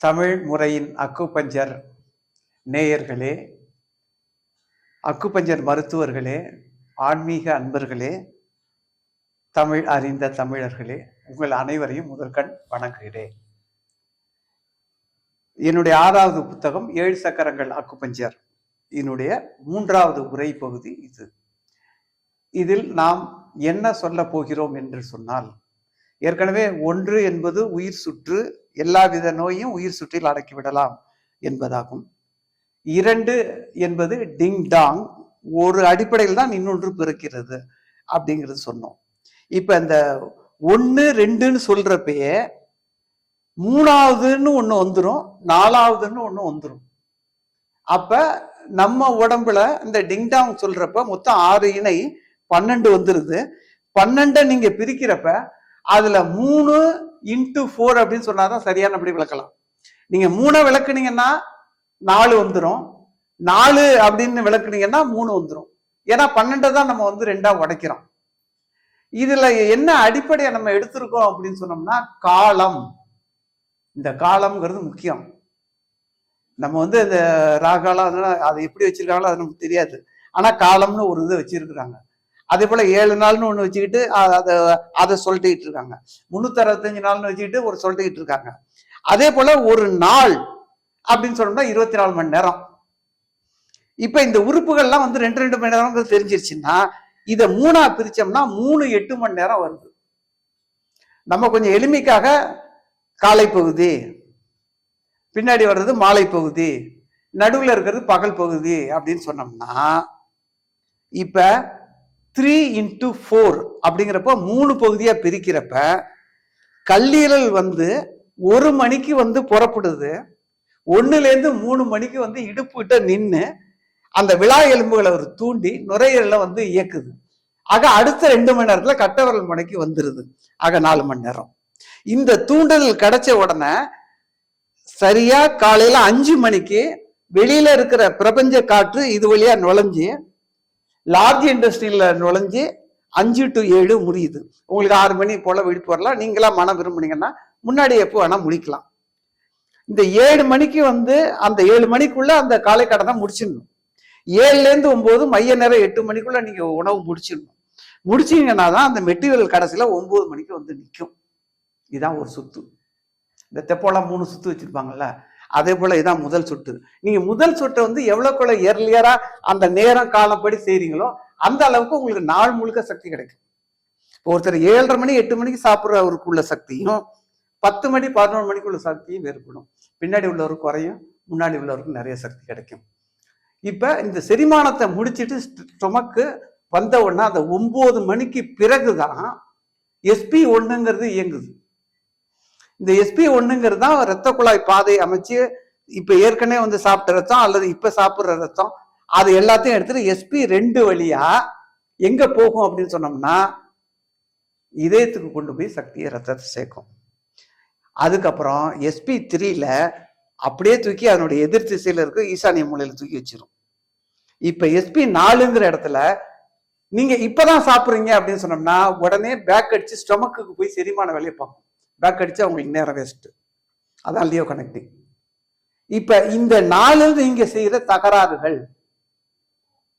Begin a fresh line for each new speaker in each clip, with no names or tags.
தமிழ் முறையின் அக்குபஞ்சர் நேயர்களே அக்குபஞ்சர் மருத்துவர்களே ஆன்மீக அன்பர்களே தமிழ் அறிந்த தமிழர்களே உங்கள் அனைவரையும் முதற்கண் வணங்குகிறேன். என்னுடைய ஆறாவது புத்தகம் ஏழு சக்கரங்கள் அக்குபஞ்சர் இதனுடைய மூன்றாவது உரை பகுதி இது. இதில் நாம் என்ன சொல்ல போகிறோம் என்று சொன்னால் ஏற்கனவே ஒன்று என்பது உயிர் சுற்று எல்லாவித நோயும் உயிர் சுற்றில் அடக்கிவிடலாம் என்பதாகும். இரண்டு என்பது டிங் டாங் ஒரு அடிப்படையில் தான் இன்னொன்று பிறக்கிறது அப்படிங்கிறது சொன்னோம். இப்ப இந்த ஒன்று ரெண்டுன்னு சொல்றப்பயே மூணாவதுன்னு ஒன்று வந்துடும் நாலாவதுன்னு ஒன்று வந்துடும் அப்ப நம்ம உடம்புல இந்த டிங்டாங் சொல்றப்ப மொத்தம் ஆறு இணை பன்னெண்டு வந்துருது. பன்னெண்டை நீங்க பிரிக்கிறப்ப அதுல மூணு இன்ட்டு ஃபோர் அப்படின்னு சொன்னாதான் சரியானபடி விளக்கலாம். நீங்க மூணை விளக்குனீங்கன்னா நாலு வந்துடும் நாலு அப்படின்னு விளக்குனீங்கன்னா மூணு வந்துடும் ஏன்னா பன்னெண்டை தான் நம்ம வந்து ரெண்டா உடைக்கிறோம். இதுல என்ன அடிப்படையை நம்ம எடுத்திருக்கோம் அப்படின்னு சொன்னோம்னா காலம். இந்த காலம்ங்கிறது முக்கியம். நம்ம வந்து இந்த ராகாலம் அதெல்லாம் அது எப்படி வச்சிருக்காங்களோ அது நமக்கு தெரியாது. ஆனா காலம்னு ஒரு இதை வச்சிருக்கிறாங்க. அதே போல ஏழு நாள்னு ஒன்று வச்சுக்கிட்டு அதை அதை சொல்லிட்டு இருக்காங்க. முன்னூத்தி அறுபத்தஞ்சு நாள்னு வச்சுக்கிட்டு ஒரு சொல்லிட்டு இருக்காங்க. அதே போல ஒரு நாள் அப்படின்னு சொன்னோம்னா இருபத்தி நாலு மணி நேரம். இப்ப இந்த உறுப்புகள்லாம் வந்து ரெண்டு ரெண்டு மணி நேரம் தெரிஞ்சிருச்சுன்னா இதை மூணா பிரிச்சோம்னா மூணு எட்டு மணி நேரம் வருது. நம்ம கொஞ்சம் எளிமைக்காக காலை பகுதி பின்னாடி வர்றது மாலை பகுதி நடுவில் இருக்கிறது பகல் பகுதி அப்படின்னு சொன்னோம்னா இப்ப த்ரீ இன்ட்டு ஃபோர் அப்படிங்கிறப்ப மூணு பகுதியாக பிரிக்கிறப்ப கல்லீரல் வந்து ஒரு மணிக்கு வந்து புறப்படுது. ஒன்றுலேருந்து மூணு மணிக்கு வந்து இடுப்பு கிட்ட நின்று அந்த விழா எலும்புகளை ஒரு தூண்டி நுரையீரலை வந்து இயக்குது. ஆக அடுத்த ரெண்டு மணி நேரத்தில் கட்டவரல் முனைக்கு வந்துடுது ஆக நாலு மணி நேரம். இந்த தூண்டல் கிடைச்ச உடனே சரியா காலையில அஞ்சு மணிக்கு வெளியில இருக்கிற பிரபஞ்ச காற்று இது வழியா நுழைஞ்சு லார்ஜ் இண்டஸ்ட்ரியில் நுழைஞ்சு அஞ்சு டு ஏழு முடியுது. உங்களுக்கு ஆறு மணி போல விழிப்பு வரலாம். நீங்களாம் மனம் விரும்புனீங்கன்னா முன்னாடி எப்போ வேணால் முடிக்கலாம். இந்த ஏழு மணிக்கு வந்து அந்த ஏழு மணிக்குள்ளே அந்த காலை கடனை முடிச்சிடணும். ஏழுலேருந்து ஒம்பது மைய நேரம் எட்டு மணிக்குள்ளே நீங்கள் உணவு முடிச்சிடணும். முடிச்சீங்கன்னா தான் அந்த மெட்டீரியல் கடைசியில் ஒம்பது மணிக்கு வந்து நிற்கும் இதுதான் ஒரு சுத்து. இந்த தெப்போலாம் மூணு சுத்து வச்சுருப்பாங்கல்ல? அதே போல இதான் முதல் சுட்டு. நீங்க முதல் சுட்டை வந்து எவ்வளவுக்குள்ள ஏர்லியரா அந்த நேரம் காலப்படி செய்றீங்களோ அந்த அளவுக்கு உங்களுக்கு நாள் முழுக்க சக்தி கிடைக்கும். ஒருத்தர் ஏழரை மணி எட்டு மணிக்கு சாப்பிட்றவருக்குள்ள சக்தியும் பத்து மணி பதினொரு மணிக்குள்ள சக்தியும் வேறுபடும். பின்னாடி உள்ளவருக்கு குறையும் முன்னாடி உள்ளவருக்கு நிறைய சக்தி கிடைக்கும். இப்ப இந்த செரிமானத்தை முடிச்சிட்டு ஸ்டொமக்கு வந்த உடனே அந்த ஒன்பது மணிக்கு பிறகுதான் எஸ்பி ஒன்றுங்கிறது இயங்குது. இந்த எஸ்பி ஒண்ணுங்கிறது தான் ரத்த குழாய் பாதை அமைச்சு இப்ப ஏற்கனவே வந்து சாப்பிட்ட ரத்தம் அல்லது இப்ப சாப்பிடுற ரத்தம் அது எல்லாத்தையும் எடுத்துட்டு எஸ்பி ரெண்டு வழியா எங்க போகும் அப்படின்னு சொன்னோம்னா இதயத்துக்கு கொண்டு போய் சக்தியை ரத்தத்தை சேர்க்கும். அதுக்கப்புறம் எஸ்பி த்ரீல அப்படியே தூக்கி அதனுடைய எதிர் திசையில இருக்க ஈசானிய மூலையில தூக்கி வச்சிரும். இப்ப எஸ்பி நாலுங்கிற இடத்துல நீங்க இப்பதான் சாப்பிடுறீங்க அப்படின்னு சொன்னோம்னா உடனே பேக் அடிச்சு ஸ்டொமக்கு போய் செரிமான வேலையை பார்க்கும். பேக் அடிச்சு அவங்களுக்கு நேரம் வேஸ்ட்டு அதான் லியோ கனெக்டிங் இப்போ இந்த நாலு இங்கே செய்கிற தகராறுகள்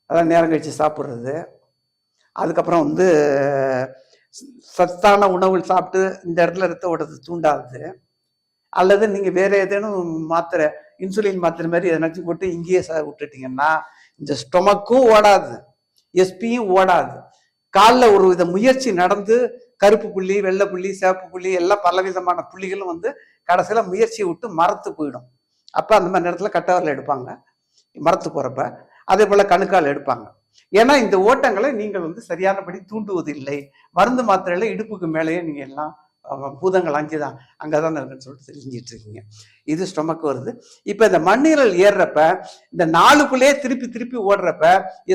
அதான் நேரம் கழித்து சாப்பிட்றது. அதுக்கப்புறம் வந்து சத்தான உணவுகள் சாப்பிட்டு இந்த இடத்துல ரத்த ஓட்டத்தை தூண்டாது. அல்லது நீங்கள் வேறு ஏதேனும் மாத்திரை இன்சுலின் மாத்திரை மாதிரி எதனாச்சும் போட்டு இங்கேயே ச விட்டுட்டிங்கன்னா இந்த ஸ்டொமக்கும் ஓடாது. எஸ்பியும் ஓடாது. காலில் ஒரு வித முயற்சி நடந்து கருப்பு புள்ளி வெள்ளை புள்ளி சிவப்பு புள்ளி எல்லாம் பலவிதமான புள்ளிகளும் வந்து கடைசியில் முயற்சியை விட்டு மரத்து போயிடும். அப்போ அந்த மாதிரி நேரத்தில் கட்டவரில் எடுப்பாங்க. மரத்து போகிறப்ப அதே போல் கணுக்கால் எடுப்பாங்க. ஏன்னா இந்த ஓட்டங்களை நீங்கள் வந்து சரியானபடி தூண்டுவதில்லை. மருந்து மாத்திரையில இடுப்புக்கு மேலேயே நீங்கள் எல்லாம் பூதங்கள் அங்கே தான் அங்கேதான் அங்கதான் இருக்குன்னு சொல்லிட்டு தெரிஞ்சிட்டு இருக்கீங்க. இது ஸ்டொமக் வருது. இப்போ இந்த மண்ணீரல் ஏறுறப்ப இந்த நாளுக்குள்ளேயே திருப்பி திருப்பி ஓடுறப்ப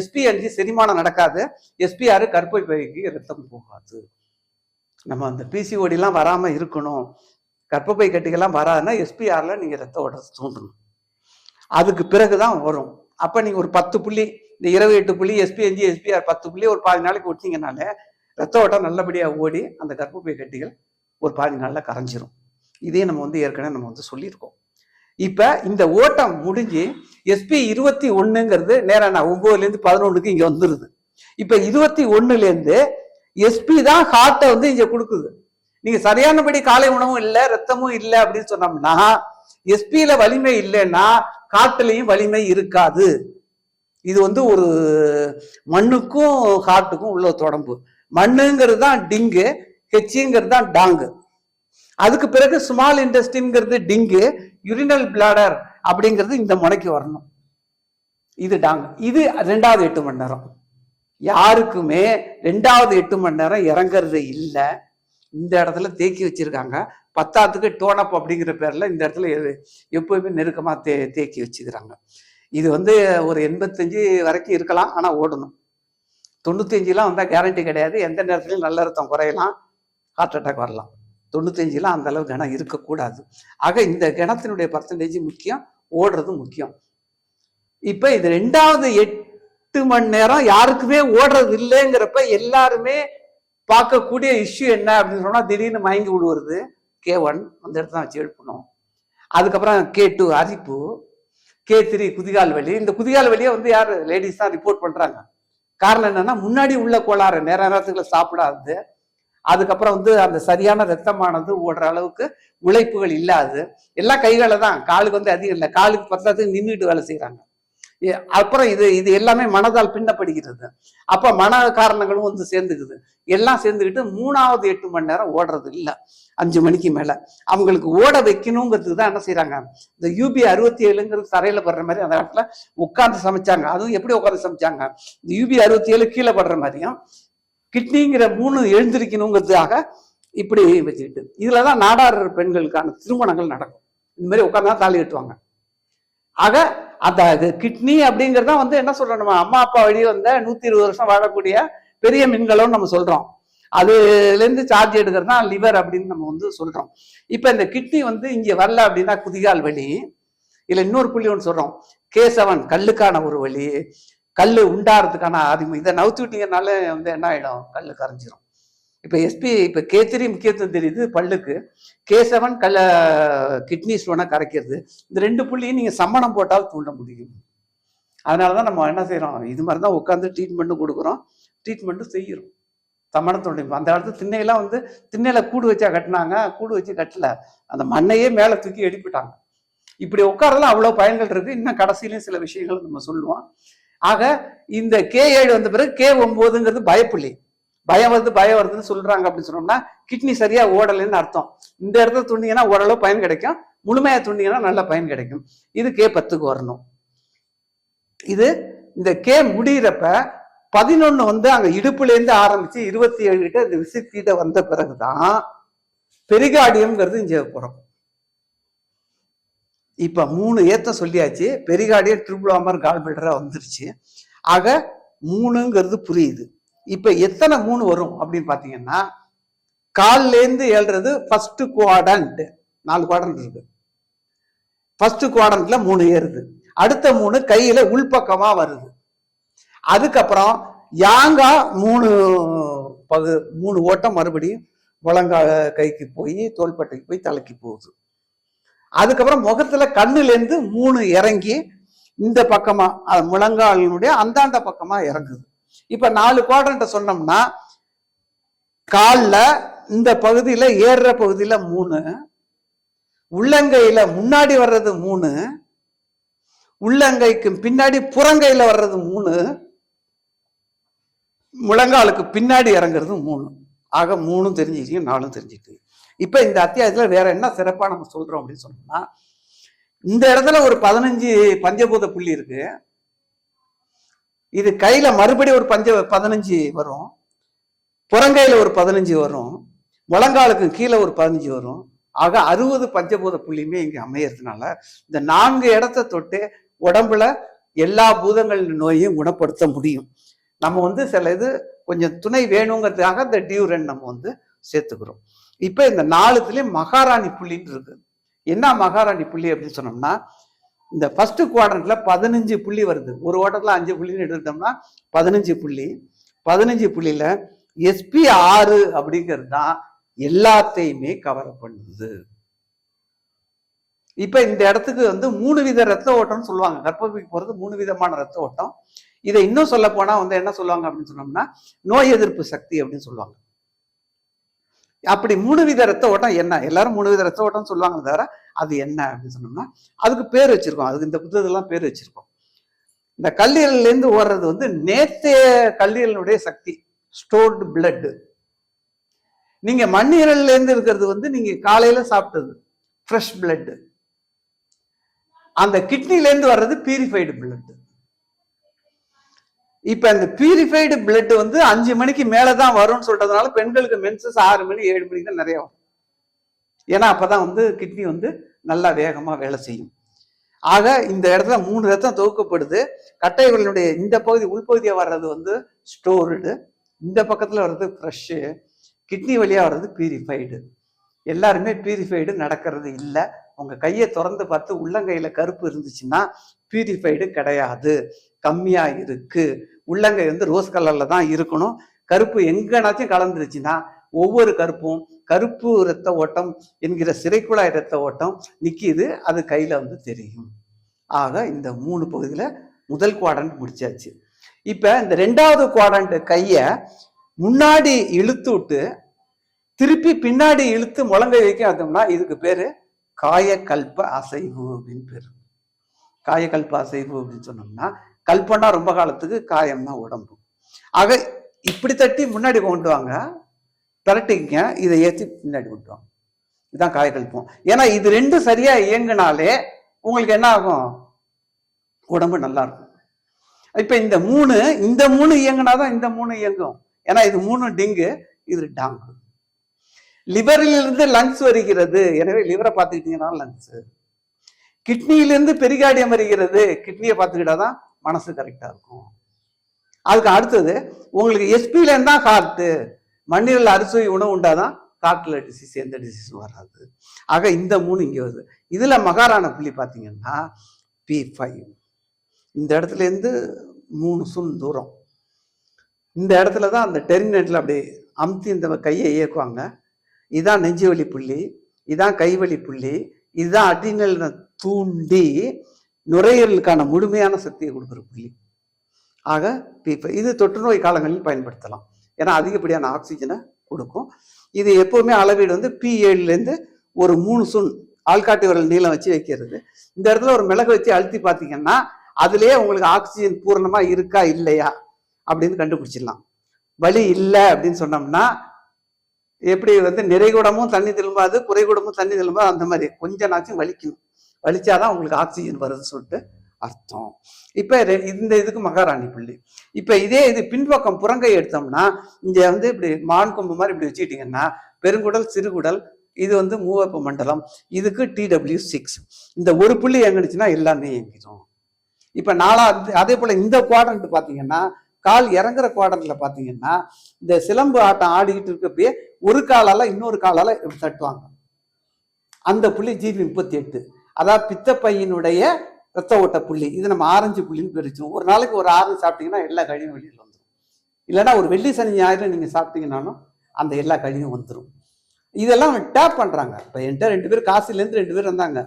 எஸ்பிஎன்ஜி செரிமானம் நடக்காது. எஸ்பிஆர் கற்பை பைக்கு ரத்தம் போகாது. நம்ம அந்த பிசிஓடிலாம் வராமல் இருக்கணும். கர்ப்பப்பை கட்டிகள்லாம் வராதுன்னா எஸ்பிஆரில் நீங்கள் ரத்த ஓட்ட தூண்டணும். அதுக்கு பிறகு தான் வரும். அப்போ நீங்கள் ஒரு பத்து புள்ளி இந்த இருபது எட்டு புள்ளி எஸ்பிஎன்ஜி எஸ்பிஆர் பத்து புள்ளி ஒரு பாதி நாளைக்கு விட்டிங்கனாலே ரத்த ஓட்டம் நல்லபடியாக ஓடி அந்த கர்ப்பப்பை கட்டிகள் ஒரு பாதி நாளில் கரைஞ்சிரும். இதே நம்ம வந்து ஏற்கனவே நம்ம வந்து சொல்லியிருக்கோம். இப்போ இந்த ஓட்டம் முடிஞ்சு எஸ்பி இருபத்தி ஒன்றுங்கிறது நேரா நான் ஒம்போதுலேருந்து பதினொன்றுக்கு இங்கே வந்துடுது இப்போ இருபத்தி ஒன்றுலேருந்து எஸ்பி தான் ஹார்ட்டை வந்து இங்க கொடுக்குது. நீங்க சரியானபடி காலை உணவும் இல்லை ரத்தமும் இல்லை அப்படின்னு சொன்னோம்னா எஸ்பியில வலிமை இல்லைன்னா காட்டுலையும் வலிமை இருக்காது. இது வந்து ஒரு மண்ணுக்கும் ஹார்ட்டுக்கும் உள்ள தொடர்பு. மண்ணுங்கிறது தான் டிங்கு ஹெச்சிங்கிறது தான் டாங்கு அதுக்கு பிறகு ஸ்மால் இண்டஸ்ட்ரிங்கிறது டிங்கு யுரினல் பிளாடர் அப்படிங்கிறது இந்த முனைக்கு வரணும். இது டாங் இது ரெண்டாவது எட்டு மணி நேரம். யாருக்குமே ரெண்டாவது எட்டு மணி நேரம் இறங்குறது இல்லை. இந்த இடத்துல தேக்கி வச்சிருக்காங்க. பத்தாத்துக்கு டோனப் அப்படிங்கிற பேர்ல இந்த இடத்துல எப்பவுமே நெருக்கமா தே தேக்கி வச்சுக்கிறாங்க. இது வந்து ஒரு எண்பத்தஞ்சு வரைக்கும் இருக்கலாம் ஆனா ஓடணும். தொண்ணூத்தஞ்சுலாம் வந்தால் கேரண்டி கிடையாது. எந்த நேரத்துலையும் நல்ல ரத்தம் குறையலாம் ஹார்ட் அட்டாக் வரலாம். தொண்ணூத்தஞ்சுலாம் அந்த அளவு கணம் இருக்கக்கூடாது. ஆக இந்த கிணத்தினுடைய பர்சன்டேஜ் முக்கியம் ஓடுறது முக்கியம். இப்போ இது ரெண்டாவது எட்டு மணி நேரம் யாருக்குமே ஓடுறது இல்லைங்கிறப்ப எல்லாருமே பார்க்கக்கூடிய இஷ்யூ என்ன அப்படின்னு சொன்னால் திடீர்னு மயங்கி விடுவது கே ஒன் அந்த இடத்துல வச்சு எழுப்பணும் அதுக்கப்புறம் கே டூ அரிப்பு கே த்ரீ குதிகால் வலி. இந்த குதிகால் வலியை வந்து யார்? லேடிஸ் தான் ரிப்போர்ட் பண்ணுறாங்க காரணம் என்னன்னா முன்னாடி உள்ள கோளாறு நேர நேரத்துக்குள்ள சாப்பிடாது. அதுக்கப்புறம் வந்து அந்த சரியான ரத்தமானது ஓடுற அளவுக்கு உழைப்புகள் இல்லாது. எல்லாம் கைகளை தான் காலுக்கு வந்து அதிகம் இல்லை. காலுக்கு பத்தாத்துக்கு நின்றுட்டு வேலை செய்கிறாங்க அப்புறம் இது இது எல்லாமே மனதால் பின்னப்படுகிறது. அப்ப மன காரணங்களும் வந்து சேர்ந்துக்குது. எல்லாம் சேர்ந்துக்கிட்டு மூணாவது எட்டு மணி நேரம் ஓடுறது இல்லை. அஞ்சு மணிக்கு மேல. அவங்களுக்கு ஓட வைக்கணுங்கிறதுக்கு தான் என்ன செய்றாங்க? இந்த யூபி அறுபத்தி ஏழுங்கிறது தரையில படுற மாதிரி அந்த இடத்துல உட்கார்ந்து சமைச்சாங்க. அதுவும் எப்படி உட்காந்து சமைச்சாங்க? இந்த யூபி அறுபத்தி ஏழு கீழே படுற மாதிரியும் கிட்னிங்கிற மூணு எழுந்திருக்கணுங்கிறதுக்காக இப்படி வச்சுக்கிட்டு. இதுலதான் நாடார் பெண்களுக்கான திருமணங்கள் நடக்கும். இந்த மாதிரி உட்கார்ந்தா தாலி கட்டுவாங்க. ஆக அந்த கிட்னி அப்படிங்கிறத வந்து என்ன சொல்றோம் நம்ம அம்மா அப்பா வழி வந்த நூத்தி இருபது வருஷம் வாழக்கூடிய பெரிய மின்களும் நம்ம சொல்றோம். அதுல இருந்து சார்ஜ் எடுக்கிறது தான் லிவர் அப்படின்னு நம்ம வந்து சொல்றோம். இப்ப இந்த கிட்னி வந்து இங்க வரல அப்படின்னா குதிகால் வலி. இல்ல இன்னொரு புள்ளி ஒன்று சொல்றோம். கேசவன் கல்லுக்கான ஒரு வழி கல் உண்டாறதுக்கான ஆதிமம் இதை நவுத்தி விட்டீங்கனால வந்து என்ன ஆயிடும்? கல் கரைஞ்சிரும். இப்போ எஸ்பி இப்போ கேத்திரி முக்கியத்துவம் தெரியுது பல்லுக்கு. கேசவன் கல்ல கிட்னி ஸ்டோனை கரைக்கிறது. இந்த ரெண்டு புள்ளியும் நீங்கள் சம்மணம் போட்டால் தூண்ட முடியும். அதனாலதான் நம்ம என்ன செய்கிறோம் இது மாதிரி தான் உட்காந்து ட்ரீட்மெண்ட்டும் கொடுக்குறோம் ட்ரீட்மெண்ட்டும் செய்கிறோம் சம்மணத்தோட அந்த காலத்து திண்ணையெல்லாம் வந்து திண்ணையில் கூடு வச்சா கட்டினாங்க. கூடு வச்சு கட்டல. அந்த மண்ணையே மேலே தூக்கி எடுப்பிட்டாங்க. இப்படி உட்காரலாம் அவ்வளோ பயன்கள் இருக்குது இன்னும் கடைசியிலையும் சில விஷயங்கள் நம்ம சொல்லுவோம். ஆக இந்த கே ஏழு வந்த பிறகு கே ஒம்போதுங்கிறது பயப்புள்ளி. பயம் வருது பயம் வருதுன்னு சொல்றாங்க அப்படின்னு சொன்னோம்னா கிட்னி சரியா ஓடலைன்னு அர்த்தம். இந்த இடத்துல துண்டிங்கன்னா ஓரளவு பயன் கிடைக்கும். முழுமையா துண்டிங்கன்னா நல்ல பயன் கிடைக்கும். இது கே பத்துக்கு வரணும். இது இந்த கே முடியிறப்ப பதினொன்னு வந்து அங்க இடுப்புலேருந்து ஆரம்பிச்சு இருபத்தி ஏழு கிட்ட இந்த விசித்திட்ட வந்த பிறகுதான் பெரிகாடியம்ங்கிறது இங்கே பிறக்கும் இப்ப மூணு ஏத்த சொல்லியாச்சு. பெரிகார்டியம் ட்ரிபிளாமர் கால்பிளடரா வந்துருச்சு. ஆக மூணுங்கிறது புரியுது. இப்ப எத்தனை மூணு வரும் அப்படின்னு பாத்தீங்கன்னா கால்லேருந்து ஏழுறது ஏழ்றது ஃபர்ஸ்ட் குவாடன்ட் நாலு குவாடன்ட் இருக்கு. ஃபர்ஸ்ட் குவாடன்ட்ல மூணு ஏறுது. அடுத்த மூணு கையில உள்பக்கமா வருது. அதுக்கப்புறம் யாங்கா மூணு பகு மூணு ஓட்டம் மறுபடியும் முழங்கா கைக்கு போய் தோள்பட்டைக்கு போய் தலைக்கு போகுது. அதுக்கப்புறம் முகத்துல கண்ணுலேருந்து மூணு இறங்கி இந்த பக்கமா அது முழங்காலினுடைய அந்தாண்ட பக்கமா இறங்குது. இப்ப நாலு குவாட்ரண்ட்டை சொன்னோம்னா காலில் இந்த பகுதியில் ஏறுற பகுதியில் மூணு உள்ளங்கையில் முன்னாடி வர்றது மூணு உள்ளங்கைக்கு பின்னாடி புறங்கையில் வர்றது மூணு முழங்காலுக்கு பின்னாடி இறங்குறது மூணு. ஆக மூணும் தெரிஞ்சுக்கிட்டீங்க நாலும் தெரிஞ்சுக்கிட்டீங்க இப்போ இந்த அத்தியாயத்தில் வேற என்ன சிறப்பாக நம்ம சொல்கிறோம் அப்படின்னு சொன்னோம்னா இந்த இடத்துல ஒரு பதினஞ்சு பஞ்சபூத புள்ளி இருக்குது இது கையில மறுபடியும் ஒரு பஞ்ச பதினஞ்சு வரும். புறங்கையில ஒரு பதினஞ்சு வரும். முழங்காலுக்கு கீழே ஒரு பதினஞ்சு வரும். ஆக அறுபது பஞ்சபூத புள்ளியுமே இங்க அமையறதுனால இந்த நான்கு இடத்த தொட்டு உடம்புல எல்லா பூதங்கள் நோயையும் குணப்படுத்த முடியும். நம்ம வந்து சில இது கொஞ்சம் துணை வேணுங்கிறதுக்காக இந்த டியூரன் நம்ம வந்து சேர்த்துக்கிறோம். இப்போ இந்த நாலுத்துலேயும் மகாராணி புள்ளின்னு இருக்குது என்ன மகாராணி புள்ளி அப்படின்னு சொன்னோம்னா இந்த ஃபர்ஸ்ட் குவாட்ரண்ட்ல பதினஞ்சு புள்ளி வருது. ஒரு ஓட்டத்தில் அஞ்சு புள்ளின்னு எடுத்துட்டோம்னா பதினஞ்சு புள்ளி. பதினஞ்சு புள்ளியில எஸ்பி ஆறு அப்படிங்கிறது தான் எல்லாத்தையுமே கவர் பண்ணுது. இப்ப இந்த இடத்துக்கு வந்து மூணு வித ரத்த ஓட்டம்னு சொல்லுவாங்க. கர்ப்பப்பைக்கு போறது மூணு விதமான ரத்த ஓட்டம். இதை இன்னும் சொல்ல போனா வந்து என்ன சொல்லுவாங்க அப்படின்னு சொன்னோம்னா நோய் எதிர்ப்பு சக்தி அப்படின்னு சொல்லுவாங்க. அப்படி மூணு வித ரத்த ஓட்டம் என்ன? எல்லாரும் மூணு வித ரத்த ஓட்டம் சொல்லுவாங்க தவிர அது என்ன அப்படின்னு சொன்னோம்னா அதுக்கு பேர் வச்சிருக்கோம். அதுக்கு இந்த புத்தகத்தெல்லாம் பேர் வச்சிருக்கோம். இந்த கல்லீரல்ல இருந்து ஓடுறது வந்து நேத்தைய கல்லீரலுடைய சக்தி ஸ்டோர்டு பிளட் நீங்க மண்ணீரல்ல இருந்து இருக்கிறது வந்து நீங்க காலையில சாப்பிட்டது ஃப்ரெஷ் பிளட் அந்த கிட்னில இருந்து வர்றது பியூரிஃபைடு பிளட் இப்ப இந்த பியூரிஃபைடு பிளட் வந்து அஞ்சு மணிக்கு மேலதான் வரும்னு சொல்றதுனால பெண்களுக்கு மென்சஸ் ஆறு மணி ஏழு மணிக்கு தான் நிறைய வரும். ஏன்னா அப்பதான் வந்து கிட்னி வந்து நல்லா வேகமா வேலை செய்யும். ஆக இந்த இடத்துல மூணு ரத்தம் தொகுக்கப்படுது. கட்டைகளினுடைய இந்த பகுதி உள்பகுதியா வர்றது வந்து ஸ்டோர்டு இந்த பக்கத்துல வர்றது ஃப்ரெஷ்ஷு கிட்னி வழியா வர்றது பியூரிஃபைடு எல்லாருமே பியூரிஃபைடு நடக்கிறது இல்லை. உங்க கையை திறந்து பார்த்து உள்ளங்கையில கருப்பு இருந்துச்சுன்னா பியூரிஃபைடு கிடையாது. கம்மியா இருக்கு. உள்ளங்கை வந்து ரோஸ் கலர்ல தான் இருக்கணும். கருப்பு எங்கனாச்சும் கலந்துருச்சுன்னா ஒவ்வொரு கருப்பும் கருப்பு இரத்த ஓட்டம் என்கிற சிறைக்குழாய் இரத்த ஓட்டம் நிற்கிது அது கையில் வந்து தெரியும். ஆக இந்த மூணு பகுதியில் முதல் குவாட்ரண்ட் முடிச்சாச்சு. இப்போ இந்த ரெண்டாவது குவாட்ரண்ட் கையை முன்னாடி இழுத்து விட்டு திருப்பி பின்னாடி இழுத்து முழங்கை வைக்க வந்தோம்னா இதுக்கு பேர் காயக்கல்ப அசைவு அப்படின்னு பேர். காயக்கல்ப அசைவு அப்படின்னு சொன்னோம்னா கல்பனா ரொம்ப காலத்துக்கு காயம்னா உடம்பு. ஆக இப்படி தட்டி முன்னாடி கொண்டு வாங்க. பிரட்டிங்க இதை ஏற்றி பின்னாடி கொண்டு வாங்க. இதுதான் காயக்கல்பம் ஏன்னா இது ரெண்டும் சரியா இயங்குனாலே உங்களுக்கு என்ன ஆகும்? உடம்பு நல்லா இருக்கும். இப்ப இந்த மூணு இந்த மூணு இயங்கினாதான் இந்த மூணு இயங்கும். ஏன்னா இது மூணு டிங்கு இது டாங்கு லிவரிலிருந்து லங்ஸ் வருகிறது. எனவே லிவரை பார்த்துக்கிட்டீங்கன்னா லங்ஸ் கிட்னியிலிருந்து பெரிகாடியம் வருகிறது. கிட்னியை பார்த்துக்கிட்டாதான் மனசு கரெக்டாக இருக்கும். அதுக்கு அடுத்தது உங்களுக்கு எஸ்பில தான் ஹார்ட் மண்ணீரில் அறுசுவை உணவு உண்டாதான் காட்டில் டிசீஸ் எந்த டிசீஸ் வராது. ஆக இந்த மூணு இங்கே வருது. இதில் மகாராண புள்ளி பார்த்தீங்கன்னா பி ஃபைவ் இந்த இடத்துல இருந்து மூணு சுல் தூரம். இந்த இடத்துல தான் அந்த டெர்மினேட்டில் அப்படியே அமுத்தி இந்த கையை இயக்குவாங்க. இதுதான் நெஞ்சு வலி புள்ளி இதுதான் கைவலி புள்ளி இதுதான் அட்டினல் தூண்டி நுரையீரலுக்கான முழுமையான சக்தியை கொடுக்குற புள்ளி ஆக பீப்ப இது தொற்றுநோய் காலங்களில் பயன்படுத்தலாம். ஏன்னா அதிகப்படியான ஆக்சிஜனை கொடுக்கும். இது எப்போவுமே அளவீடு வந்து பி ஏழுலேருந்து ஒரு மூணு சுண் ஆள்காட்டி விரல் நீளம் வச்சு வைக்கிறது. இந்த இடத்துல ஒரு மிளகு வச்சு அழுத்தி பார்த்தீங்கன்னா அதுலேயே உங்களுக்கு ஆக்சிஜன் பூரணமாக இருக்கா இல்லையா அப்படின்னு கண்டுபிடிச்சிடலாம். வலி இல்லை அப்படின்னு சொன்னோம்னா எப்படி வந்து நிறைகுடமும் தண்ணி திரும்பாது குறைகுடமும் தண்ணி திரும்பாது அந்த மாதிரி கொஞ்ச நாச்சும் வலிக்கணும். வலிச்சாதான் உங்களுக்கு ஆக்சிஜன் வருதுன்னு சொல்லிட்டு அர்த்தம். இப்ப இந்த இதுக்கு மகாராணி புள்ளி. இப்ப இதே இது பின்பக்கம் புறங்கை எடுத்தோம்னா இங்க வந்து இப்படி மான் கொம்பு மாதிரி இப்படி வச்சுக்கிட்டீங்கன்னா பெருங்குடல் சிறுகுடல் இது வந்து மூவப்பு மண்டலம் இதுக்கு டிடபிள்யூ சிக்ஸ் இந்த ஒரு புள்ளி எங்கனுச்சுன்னா எல்லாமே இயங்கிடும். இப்ப நாலாவது அதே போல இந்த குவாட்ரண்ட் பாத்தீங்கன்னா கால் இறங்குற குவாட்ரண்ட்ல பார்த்தீங்கன்னா இந்த சிலம்பு ஆட்டம் ஆடிக்கிட்டு இருக்கப்பயே ஒரு காலால இன்னொரு காலால இப்படி தட்டுவாங்க. அந்த புள்ளி ஜிபி முப்பத்தி எட்டு. அதாவது பித்தப்பையினுடைய ரத்த ஓட்ட புள்ளி. இது நம்ம ஆரஞ்சு புள்ளின்னு பிரிச்சோம் ஒரு நாளைக்கு ஒரு ஆரஞ்சு சாப்பிட்டீங்கன்னா எல்லா கழிவும் வெளியில் வந்துடும் இல்லைன்னா ஒரு வெள்ளி சனி ஞாயிறு நீங்கள் சாப்பிட்டீங்கன்னாலும் அந்த எல்லா கழிவும் வந்துடும் இதெல்லாம் டேப் பண்ணுறாங்க இப்போ என்கிட்ட ரெண்டு பேர் காசிலேருந்து ரெண்டு பேர் வந்தாங்க.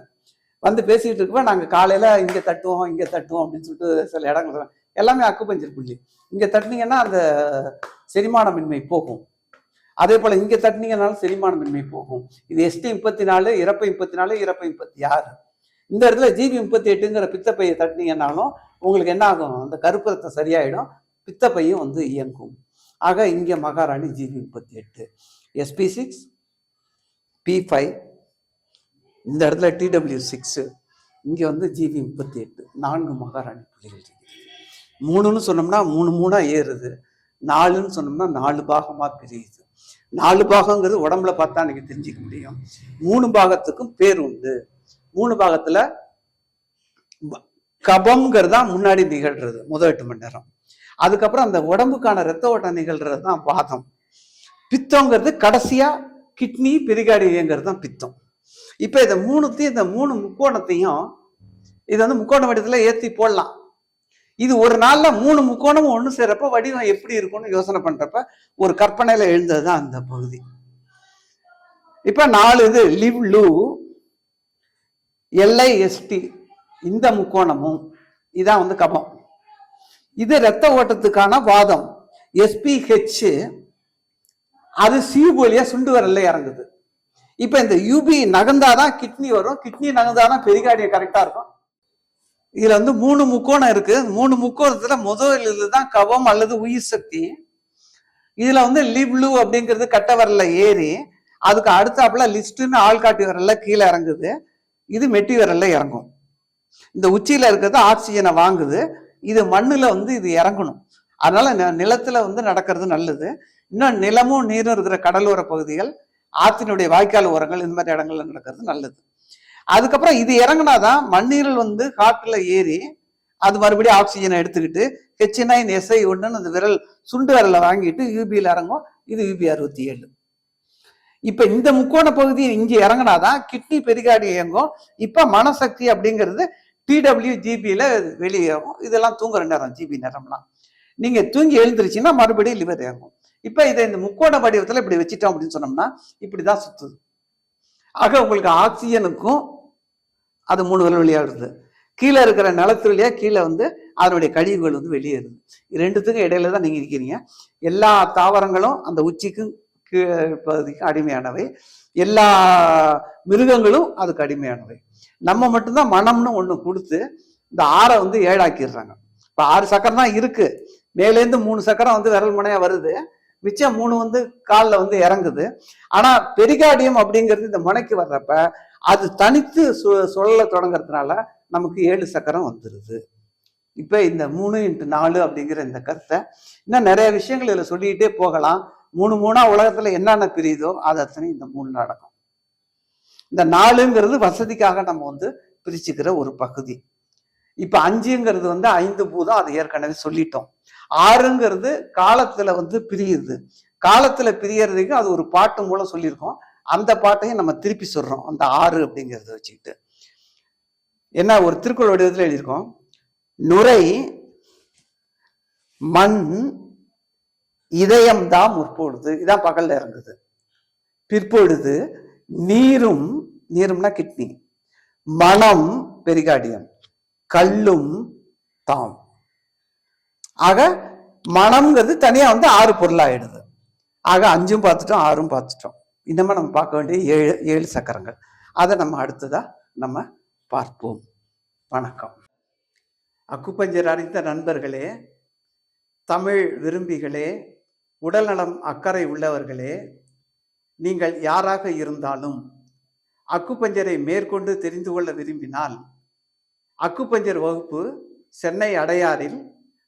வந்து பேசிக்கிட்டு இருக்கப்போ நாங்கள் காலையில் இங்கே தட்டுவோம் இங்கே தட்டுவோம் அப்படின்னு சொல்லிட்டு சில இடங்கள் எல்லாமே அக்குப்பஞ்சர் புள்ளி. இங்கே தட்டினீங்கன்னா அந்த செரிமானமின்மை போகும். அதே போல் இங்கே தட்டினீங்கனாலும் செரிமானமின்மை போகும். இது எஸ்டி முப்பத்தி நாலு இறப்பை முப்பத்தி நாலு இறப்பை முப்பத்தி ஆறு. இந்த இடத்துல ஜிபி முப்பத்தி எட்டுங்கிற பித்தப்பையை தட்டினீங்கன்னாலும் உங்களுக்கு என்ன ஆகும்? அந்த கருப்பு ரத்தம் சரியாயிடும். பித்தப்பையும் வந்து இயங்கும். ஆக இங்கே மகாராணி ஜிபி முப்பத்தி எட்டு. எஸ்பி சிக்ஸ் பி ஃபைவ் இந்த இடத்துல டிடபிள்யூ சிக்ஸு இங்கே வந்து ஜிபி முப்பத்தி எட்டு. நான்கு மகாராணி புள்ளிகள் இருக்குது. மூணுன்னு சொன்னோம்னா மூணு மூணாக ஏறுது. நாலுன்னு சொன்னோம்னா நாலு பாகமாக பிரியுது. நாலு பாகங்கிறது உடம்புல பார்த்தா அன்றைக்கி தெரிஞ்சுக்க முடியும். மூணு பாகத்துக்கும் பேர் உண்டு. மூணு பாகத்துல ப- கபம்ங்கிறது தான் முன்னாடி நிகழ்றது முதல் எட்டு மணி நேரம். அதுக்கப்புறம் அந்த உடம்புக்கான ரத்த ஓட்டம் நிகழ்றது தான் வாதம் பித்தங்கிறது கடைசியா கிட்னி பெரிகார்டியங்கிறது தான் பித்தம். இப்ப இந்த மூணுத்தையும் இந்த மூணு முக்கோணத்தையும் இது வந்து முக்கோண வடிவத்துல ஏத்தி போடலாம். இது ஒரு நாள்ல மூணு முக்கோணமும் ஒண்ணு சேரப்ப வடிவம் எப்படி இருக்கும்னு யோசனை பண்றப்ப ஒரு கற்பனையில எழுந்ததுதான் அந்த பகுதி. இப்ப நாலு இது லிவ் லூ எல்ஐஎஸ்டி இந்த முக்கோணமும் இதான் வந்து கபம். இது ரத்த ஓட்டத்துக்கான வாதம். எஸ்பிஹெச் அது சியூப் வழியா சுண்டு வரல இறங்குது. இப்போ இந்த யூபி நகர்ந்தாதான் கிட்னி வரும். கிட்னி நகர்ந்தாதான் பெரிகார்டியம் கரெக்டாக இருக்கும். இதில் வந்து மூணு முக்கோணம் இருக்கு. மூணு முக்கோணத்தில் முதல் தான் கவம் அல்லது உயிர் சக்தி. இதில் வந்து லிப்ளு அப்படிங்கிறது கட்ட வரல ஏறி அதுக்கு அடுத்தாப்புல லிஸ்ட்டுன்னு ஆள்காட்டி வரல கீழே இறங்குது. இது மெட்டி இறங்கும். இந்த உச்சியில இருக்கிறது ஆக்சிஜனை வாங்குது. இது மண்ணுல வந்து இது இறங்கணும். அதனால நிலத்துல வந்து நடக்கிறது நல்லது. இன்னும் நிலமும் நீரும் இருக்கிற கடலோர பகுதிகள் ஆற்றினுடைய வாய்க்கால் ஓரங்கள் இந்த மாதிரி இடங்கள்ல நடக்கிறது நல்லது. அதுக்கப்புறம் இது இறங்குனாதான் மண்ணீரல் வந்து காற்றுல ஏறி அது மறுபடியும் ஆக்சிஜனை எடுத்துக்கிட்டு ஹெச் நைன் எஸ்ஐ ஒன்றுன்னு அந்த விரல் சுண்டு விரலை வாங்கிட்டு யூபியில் இறங்கும். இது யூபி அறுபத்தி ஏழு. இப்ப இந்த முக்கோண பகுதி இங்கே இறங்குனாதான் கிட்னி பெரிகார்டி இயங்கும். இப்ப மனசக்தி அப்படிங்கிறது டிடபிள்யூ ஜிபியில வெளியேறும். இதெல்லாம் தூங்குற நேரம் ஜிபி நேரம்லாம். நீங்க தூங்கி எழுந்திருச்சுன்னா மறுபடியும் லிவர் இறங்கும். இப்ப இதை இந்த முக்கோண வடிவத்துல இப்படி வச்சிட்டோம் அப்படின்னு சொன்னோம்னா இப்படிதான் சுத்துது. ஆக உங்களுக்கு ஆக்சிஜனுக்கும் அது மூணு விரல் வழியா கீழே இருக்கிற நிலத்து வழியா கீழே வந்து அதனுடைய கழிவுகள் வந்து வெளியேறுது. இது ரெண்டுத்துக்கும் இடையில தான் நீங்க இருக்கிறீங்க. எல்லா தாவரங்களும் அந்த உச்சிக்கும் அடிமையானவை. எல்லா மிருகங்களும் அதுக்கு அடிமையானவை. நம்ம மட்டும்தான் மனம்னு ஒன்று கொடுத்து இந்த ஆறை வந்து ஏழாக்கிடுறாங்க இப்போ ஆறு சக்கரம் தான் இருக்கு. மேலேருந்து மூணு சக்கரம் வந்து விரல் முனையா வருது. மிச்சம் மூணு வந்து காலில் வந்து இறங்குது. ஆனால் பெரிகாடியம் அப்படிங்கிறது இந்த முனைக்கு வர்றப்ப அது தனித்து சு சுழல தொடங்குறதுனால நமக்கு ஏழு சக்கரம் வந்துடுது இப்போ இந்த மூணு இன்ட்டு நாலு அப்படிங்கிற இந்த கருத்தை இன்னும் நிறைய விஷயங்கள் இதில் சொல்லிக்கிட்டே போகலாம். மூணு மூணா உலகத்துல என்னென்ன பிரியுதோ அது அத்தனை இந்த மூணு நடக்கும் இந்த நாலுங்கிறது வசதிக்காக நம்ம வந்து பிரிச்சுக்கிற ஒரு பகுதி. இப்ப அஞ்சுங்கிறது வந்து ஐந்து பூதம் அது ஏற்கனவே சொல்லிட்டோம். ஆறுங்கிறது காலத்துல வந்து பிரியுது. காலத்துல பிரியறதுக்கு அது ஒரு பாட்டு மூலம் சொல்லியிருக்கோம். அந்த பாட்டையும் நம்ம திருப்பி சொல்றோம். அந்த ஆறு அப்படிங்கிறத வச்சுக்கிட்டு. என்ன ஒரு திருக்குறள் வடிவத்தில் எழுதியிருக்கோம். நுரை மண் இதயம் தான் முற்பொழுது. இதான் பகல்ல இறங்குது பிற்பொழுது நீரும் நீரும்னா கிட்னி. மனம் பெரிகாடியம். கல்லும் தாம். ஆக மனம்ங்கிறது தனியா வந்து ஆறு பொருளாயிடுது. ஆக அஞ்சும் பார்த்துட்டோம் ஆறும் பார்த்துட்டோம். இன்னமும் நம்ம பார்க்க வேண்டிய ஏழு ஏழு சக்கரங்கள். அதை நம்ம அடுத்ததா நம்ம பார்ப்போம். வணக்கம். அக்குப்பஞ்சர் அறிந்த நண்பர்களே தமிழ் விரும்பிகளே உடல்நலம் அக்கறை உள்ளவர்களே நீங்கள் யாராக இருந்தாலும் அக்குப்பஞ்சரை மேற்கொண்டு தெரிந்து கொள்ள விரும்பினால் அக்குப்பஞ்சர் வகுப்பு சென்னை அடையாறில்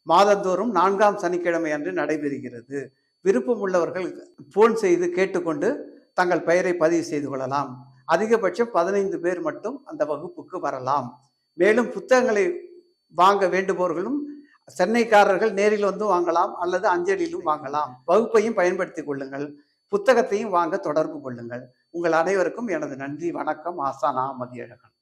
மாதந்தோறும் நான்காம் சனிக்கிழமை அன்று நடைபெறுகிறது. விருப்பம் உள்ளவர்கள் போன் செய்து கேட்டுக்கொண்டு தங்கள் பெயரை பதிவு செய்து கொள்ளலாம். அதிகபட்சம் பதினைந்து பேர் மட்டும் அந்த வகுப்புக்கு வரலாம். மேலும் புத்தகங்களை வாங்க வேண்டுபவர்களும் சென்னைக்காரர்கள் நேரில் வந்து வாங்கலாம் அல்லது அஞ்சலிலும் வாங்கலாம். வகுப்பையும் பயன்படுத்திக் கொள்ளுங்கள். புத்தகத்தையும் வாங்க தொடர்பு கொள்ளுங்கள். உங்கள் அனைவருக்கும் எனது நன்றி வணக்கம். ஆசானா மதியழகன்.